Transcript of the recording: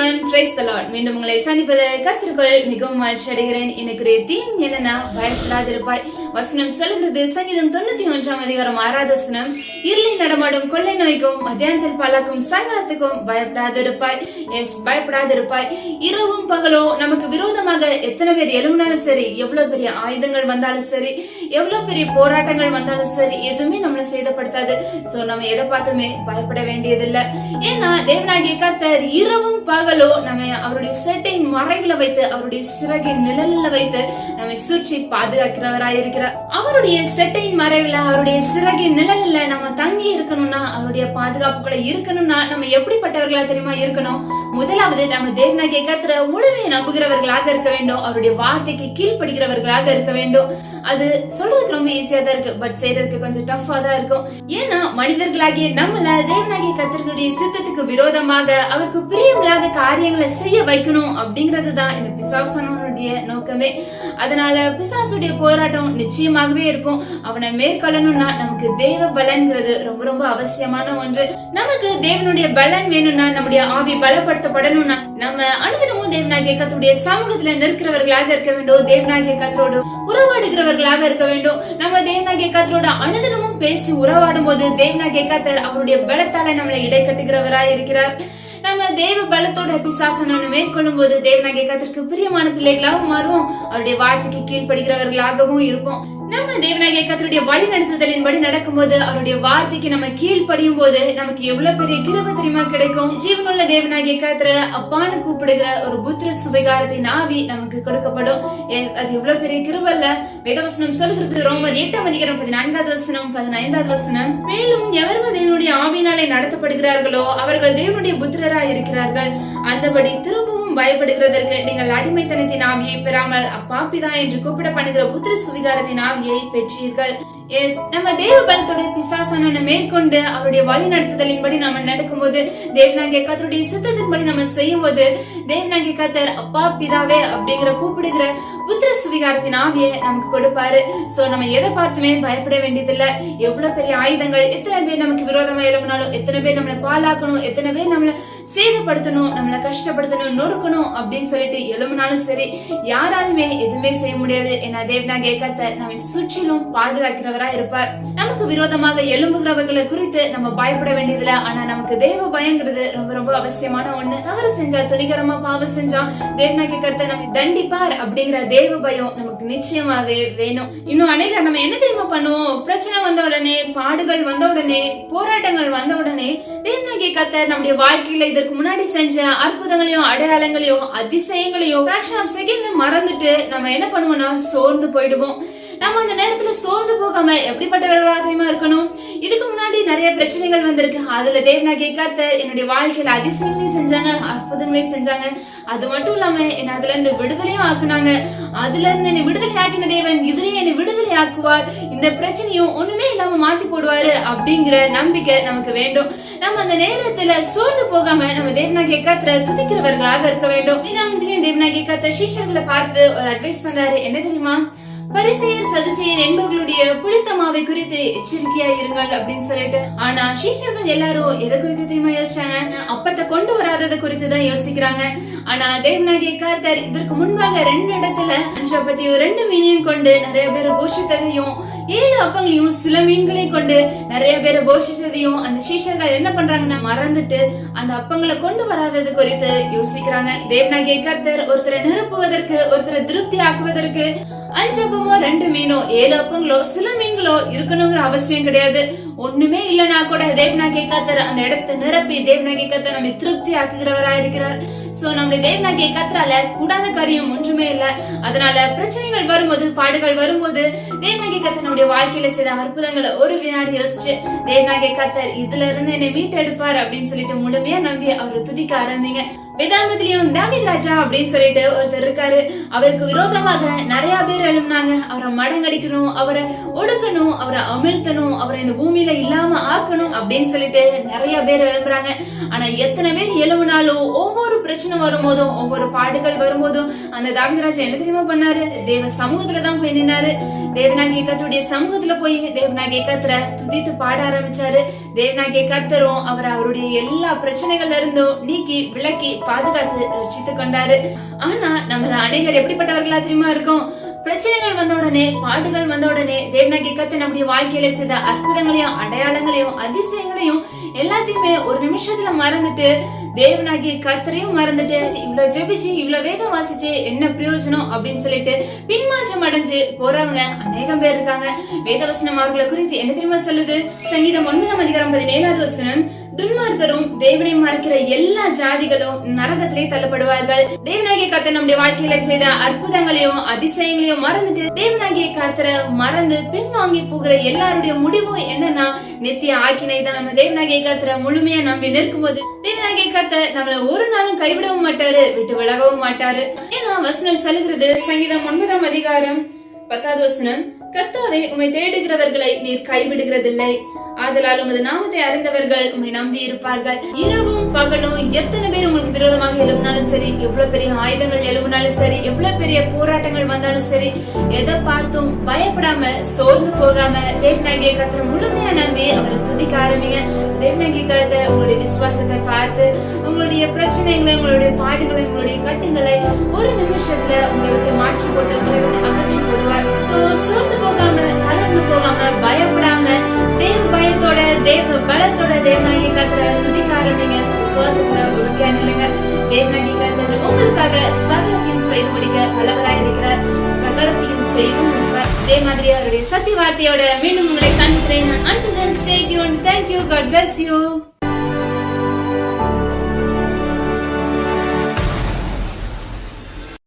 Everyone price மீண்டும் உங்களை சந்திப்பது கத்திற்குள் மிகவும் மகிழ்ச்சி அடைகிறேன். எனக்குரிய தீம் என்னன்னா பயப்படாதிருப்பாய். வசனம் சொல்கிறது சங்கீதம் தொண்ணூத்தி ஒன்றாம் அதிகாரம் ஆறாவது வசனம் இருளை நடமாடும் கொள்ளை நோய்க்கும் மத்தியானத்தில் பழக்கும் சங்கத்துக்கும் பயப்படாதிருப்பாய். எஸ் பயப்படாதிருப்பாய். இரவும் பகலும் நமக்கு விரோதமாக எத்தனை பேர் எழும்பினாலும் சரி எவ்வளவு பெரிய ஆயுதங்கள் வந்தாலும் சரி எவ்வளவு பெரிய போராட்டங்கள் வந்தாலும் சரி எதுவுமே நம்மளை சேதப்படுத்தாது. சோ நம்ம எதை பார்த்துமே பயப்பட வேண்டியதில்லை. ஏன்னா தேவனாகிய கத்தர் இரவும் பகல் நம்ம அவருடைய செட்டை மறைவுல வைத்து அவருடைய சிறகை நிழல்ல வைத்து நம்மை சுற்றி பாதுகாக்கிறவராய் இருக்கிறார் அவருடைய செட்டையின் மறைவுல அவருடைய சிறகின் நிழல்ல நம்ம தங்கி இருக்கணும்னா அவருடைய பாதுகாப்புக்குள்ள இருக்கணும்னா நம்ம எப்படிப்பட்டவர்களா தெரியுமா இருக்கணும்? முதலாவது நம்ம தேவனாகிய கர்த்தரை முழுமையை நம்புகிறவர்களாக இருக்க வேண்டும். அவருடைய வார்த்தைக்கு கீழ்ப்படுகிறவர்களாக இருக்க வேண்டும். அது சொல்றதுக்கு ரொம்ப ஈஸியா தான் இருக்கு பட் செய்யறதுக்கு கொஞ்சம் டஃபா தான் இருக்கும். ஏன்னா மனிதர்களாகிய நம்மள தேவனாகிய கத்தர்களுடைய சித்தத்துக்கு விரோதமாக அவருக்கு பிரியமில்லாத காரியங்களை செய்ய வைக்கணும் அப்படிங்கிறது தான் இந்த பிசாசனுடைய நோக்கமே. அதனால பிசாசுடைய போராட்டம் நிச்சயமாகவே இருக்கும். அவனை மேற்கொள்ளணும்னா நமக்கு தேவ பலன்கிறது. ரொம்ப ரொம்ப அவசியமான ஒன்று. நமக்கு தேவனுடைய பலன் வேணும்னா நம்முடைய ஆவி பலப்படுத்தப்படணும்னா நம்ம அனுதினமும் தேவனாகிய கத்தருடைய சமூகத்துல நிற்கிறவர்களாக இருக்க வேண்டும். தேவனாகிய கத்தரோடு உறவாடுகிறவர்களாக இருக்க வேண்டும். நம்ம தேவனாகிய கத்தரோட அனுதினமும் பேசி உறவாடும் போது தேவனாகிய கத்தர் அவருடைய பலத்தால நம்மளை இடை கட்டுகிறவராய் இருக்கிறார் நம்ம தேவ பலத்தோட பிசாசனம் மேற்கொள்ளும் போது தேவனாகிய கத்திற்கு பிரியமான பிள்ளைகளாகவும் மாறுவோம். அவருடைய வார்த்தைக்கு கீழ்ப்படுகிறவர்களாகவும் இருப்போம். நம்ம தேவநாயக கத்தருடைய வழி நடத்துதலின்படி நடக்கும்போது அவருடைய வார்த்தைக்கு நம்ம கீழ்ப்படியும் போது நமக்கு எவ்வளவு பெரிய கிருப தெரியுமா கிடைக்கும்? ஜீவனுள்ள தேவனாகிய கத்திர அப்பான்னு கூப்பிடுகிற ஒரு புத்திர சுபகாரத்தின் ஆவி நமக்கு கொடுக்கப்படும். அது எவ்வளவு பெரிய கிருபல்ல வேதவசனம் சொல்கிறது ரொம்ப எட்டாம் அதிகாரம் பதினான்காவது வசனம் பதினைந்தாவது வசனம். மேலும் எவர்கள் தேவனுடைய ஆவினாலே நடத்தப்படுகிறார்களோ அவர்கள் தேவனுடைய புத்திரராய் இருக்கிறார்கள் அந்தபடி திரும்பவும் பயப்படுகிறதற்கு நீங்கள் அடிமைத்தனத்தின் ஆவியை பெறாமல் அப்பா பிதா என்று கூப்பிட பண்ணுகிற புத்திர சுவிகாரத்தின் ஆவியை பெற்றீர்கள். எஸ் நம்ம தேவ பலத்தோட பிசாசன மேற்கொண்டு அவருடைய வழி நடத்துதலின்படி நம்ம நடக்கும்போது தேவனாகிய கத்தருடைய சித்தத்தின்படி நம்ம செய்யும்போது தேவனாகிய கத்தர் அப்பா பிதாவே அப்படிங்கிற கூப்பிடுகிற புத்திர சுவிகாரத்தின் ஆவியை நமக்கு கொடுப்பாரு. சோ நம்ம எதை பார்த்துமே பயப்பட வேண்டியதில்லை. எவ்வளவு பெரிய ஆயுதங்கள் எத்தனை பேர் நமக்கு விரோதமா எழுப்பினாலும் எத்தனை பேர் நம்மளை பாலாக்கணும் எத்தனை பேர் நம்மளை சேதப்படுத்தணும் நம்மளை கஷ்டப்படுத்தணும் நொறுக்கணும் அப்படின்னு சொல்லிட்டு எழும்பினாலும் சரி யாராலுமே எதுவுமே செய்ய முடியாது ஏன்னா தேவனாக கத்தர் நம்மை சுற்றிலும் பாதுகாக்கிறவரா இருப்பார். நமக்கு விரோதமாக எழும்புகிறவர்களை குறித்து நம்ம பயப்பட வேண்டியதில்லை. ஆனா நமக்கு தேவ பயங்கிறது ரொம்ப ரொம்ப அவசியமான ஒண்ணு. தவறு செஞ்சா துணிகரமா பாவம் செஞ்சா தேவனாகிய கர்த்தர் நம்மை தண்டிப்பார் அப்படிங்கிற தேவ பயம் நமக்கு நிச்சயமாவே வேணும். இன்னும் அநேகர் நம்ம என்ன தெரியுமா பண்ணுவோம்? பிரச்சனை வந்த உடனே பாடுகள் வந்த உடனே போராட்டங்கள் வந்த உடனே தேவனாகிய கர்த்தர் நம்முடைய வாழ்க்கையில இதற்கு முன்னாடி செஞ்ச அற்புதங்களையும் அடையாளம் அதிசயங்களையும் அதிசயங்களையோ ஃபிராக்ஷன் ஆஃப் ல மறந்துட்டு நம்ம என்ன பண்ணுவோம்னா சோர்ந்து போயிடுவோம். நம்ம அந்த நேரத்துல சோர்ந்து போகாம எப்படிப்பட்டவர்களாக தெரியுமா இருக்கணும்? நிறைய பிரச்சனைகள் வந்திருக்கு. அதுல தேவனாகிய கர்த்தர் என்னுடைய வாழ்க்கையில அதிசயங்களையும் செஞ்சாங்க அற்புதங்களையும் செஞ்சாங்க. அது மட்டும் இல்லாம என்ன அதுல இருந்து விடுதலையும் ஆக்குனாங்க. அதுல இருந்து என்னை விடுதலை ஆக்கின தேவன் இதுலயே என்னை விடுதலை ஆக்குவார். இந்த பிரச்சனையும் ஒண்ணுமே இல்லாம மாத்தி போடுவாரு அப்படிங்கிற நம்பிக்கை நமக்கு வேண்டும். நம்ம அந்த நேரத்துல சோர்ந்து போகாம நம்ம தேவனாகிய கர்த்தரை துதிக்கிறவர்களாக இருக்க வேண்டும். இதாமத்திலையும் தேவனாகிய கர்த்தர் சிஷ்யர்களை பார்த்து ஒரு அட்வைஸ் பண்றாரு. என்ன தெரியுமா? பரிசெயர் சதுசெயர் என்பவர்களுடைய புளித்த மாவை குறித்து எச்சரிக்கையா இருங்கள் அப்படின்னு சொல்லிட்டு ஆனா சீஷர்கள் எல்லாரும் எதை குறித்து தெரியுமா யோசிச்சாங்க? அப்பத்தை கொண்டு வராததை குறித்து தான் யோசிக்கிறாங்க. ஆனா தேவனாகிய கார்த்தர் இதற்கு முன்பாக ரெண்டு இடத்துல அஞ்சு அப்பத்தையும் ரெண்டு மீனையும் கொண்டு நிறைய பேர் போஷித்ததையும் ஏழு அப்பங்களையும் சில மீன்களை கொண்டு நிறைய பேரை போஷிச்சதையும் அந்த சீஷர்கள் என்ன பண்றாங்கன்னா மறந்துட்டு அந்த அப்பங்களை கொண்டு வராதது குறித்து யோசிக்கிறாங்க. தேவனாகிய கர்த்தர் ஒருத்தரை நிரப்புவதற்கு ஒருத்தரை திருப்தி ஆக்குவதற்கு அஞ்சு அப்பமோ ரெண்டு மீனோ ஏழு அப்பங்களோ சில மீன்களோ இருக்கணுங்கிற அவசியம் கிடையாது. ஒண்ணுமே இல்லைனா கூட தேவனாகிய கத்தர் அந்த இடத்தை நிரப்பி தேவனாகிய கத்தர் நம்மை திருப்தி ஆக்குகிறவரா இருக்கிறார் சோ நம்முடைய தேவனாகிய கத்தரால கூடாத காரியம் ஒன்றுமே இல்ல. அதனால பிரச்சனைகள் வரும்போது பாடுகள் வரும்போது தேவனாகிய கத்தர் நம்முடைய வாழ்க்கையில செய்த அற்புதங்களை ஒரு வினாடி யோசிச்சு தேவனாகிய கத்தர் இதுல இருந்து என்னை மீட்டெடுப்பார் அப்படின்னு சொல்லிட்டு முழுமையா நம்பி அவரை துதிக்க ஆரம்பிங்க. வேதாந்தத்திலையும் தாவித் ராஜா அப்படின்னு சொல்லிட்டு ஒருத்தர் இருக்காரு. அவருக்கு விரோதமாக நிறைய பேர் எழுப்பினாங்க அவரை மடங்கடிக்கணும் அவரை ஒடுக்கணும் அவரை அமிழ்த்தணும் அவரை இந்த பூமியில வாழ்க்கையில இல்லாம ஆக்கணும் அப்படின்னு சொல்லிட்டு நிறைய பேர் எழும்புறாங்க ஆனா எத்தனை பேர் எழும்பினாலும் ஒவ்வொரு பிரச்சனை வரும்போதும் ஒவ்வொரு பாடுகள் வரும்போதும் அந்த தாவிதராஜா என்ன தெரியுமா பண்ணாரு? தேவ சமூகத்துல தான் போய் நின்னாரு. தேவனாகிய கத்தருடைய சமூகத்துல போய் தேவனாகிய கத்தரை துதித்து பாட ஆரம்பிச்சாரு. தேவனாகிய கர்த்தரும் அவர் அவருடைய எல்லா பிரச்சனைகள்ல இருந்தும் நீக்கி விலக்கி பாதுகாத்து ரட்சித்து கொண்டாரு. ஆனா நம்ம அநேகர் எப்படிப்பட்டவர்களா தெரியுமா இருக்கும்? பிரச்சனைகள் வந்த உடனே பாடுகள் வந்த உடனே தேவனாகிய கத்து நம்முடைய வாழ்க்கையில செய்த அற்புதங்களையும் அடையாளங்களையும் அதிசயங்களையும் எல்லாத்தையுமே ஒரு நிமிஷத்துல மறந்துட்டு தேவனாகிய கர்த்தரையும் மறந்துட்டு இவ்வளவு ஜெபிச்சு இவ்வளவு வேதம் வாசிச்சு என்ன பிரயோஜனம்? அப்படின்னு சொல்லிட்டு பின்மாற்றம் அடைஞ்சு போறவங்க அநேகம் பேர் இருக்காங்க. வேதவசனம் அவர்களை குறித்து என்ன தெரியுமா சொல்லுது? சங்கீதம் ஒன்பதாம் அதிகாரம் பதினேழாவது வசனம் துன்மார்க்கரும் தேவனை மறக்கிற எல்லா ஜாதிகளும் நரகத்திலே தள்ளப்படுவார்கள். தேவனாகிய கத்தர் நம்முடைய வாழ்க்கையில செய்த அற்புதங்களையும் அதிசயங்களையும் மறந்துட்டு தேவனாகிய கர்த்தரை மறந்து பின்வாங்கி போகிற எல்லாருடைய முடிவும் என்னன்னா நித்திய ஆக்கினை தான் நம்ம தேவனாகிய கர்த்தரை முழுமையா நம்பி நிற்கும் போது தேவனாகிய கர்த்தர் நம்மள ஒரு நாளும் கைவிடவும் மாட்டாரு விட்டு விலகவும் மாட்டாரு. ஏன்னா வசனம் சொல்லுகிறது சங்கீதம் ஒன்பதாம் அதிகாரம் பத்தாவது வசனம் கர்த்தாவே உமை தேடுகிறவர்களை நீர் கைவிடுகிறதில்லை. ஆதலால் உமது நாமத்தை அறிந்தவர்கள் உண்மை நம்பி இருப்பார்கள். இரவும் பகலும் எத்தனை பேர் உங்களுக்கு விரோதமாக எழுப்பினாலும் சரி எவ்வளவு பெரிய ஆயுதங்கள் எழுப்பினாலும் சரி எவ்வளவு பெரிய போராட்டங்கள் வந்தாலும் சரி எதை பார்த்தும் பயப்படாம சோர்ந்து போகாம தேவனாகிய கத்திர முழுமையா நம்பி அவரை துதிக்க ஆரம்பிங்க. தேவநாயகிய கருத்தை உங்களுடைய விசுவாசத்தை பார்த்து உங்களுடைய பிரச்சனைகளை உங்களுடைய பாடுகளை உங்களுடைய கட்டுகளை ஒரு நிமிஷத்துல உங்களை விட்டு மாற்றி போட்டு உங்களை விட்டு அகற்றி போடுவார். சோ சோர்ந்து போகாம தளர்ந்து போகாம பயப்படாம தேவ பயத்தோட தேவ பலத்தோட தேவநாயகி கத்துற துதிக்க ஆரம்பிங்க. விசுவாசத்துல உறுதியா நில்லுங்க. தேவநாயகி கத்துற உங்களுக்காக சகலத்தையும் செய்து முடிக்க வல்லவராயிருக்கிறார். சகலத்தையும் செய்து அதே மாதிரி அவருடைய சத்திய வார்த்தையோட மீண்டும் உங்களை சந்திக்கிறேன் and then stay Yoon thank you God bless you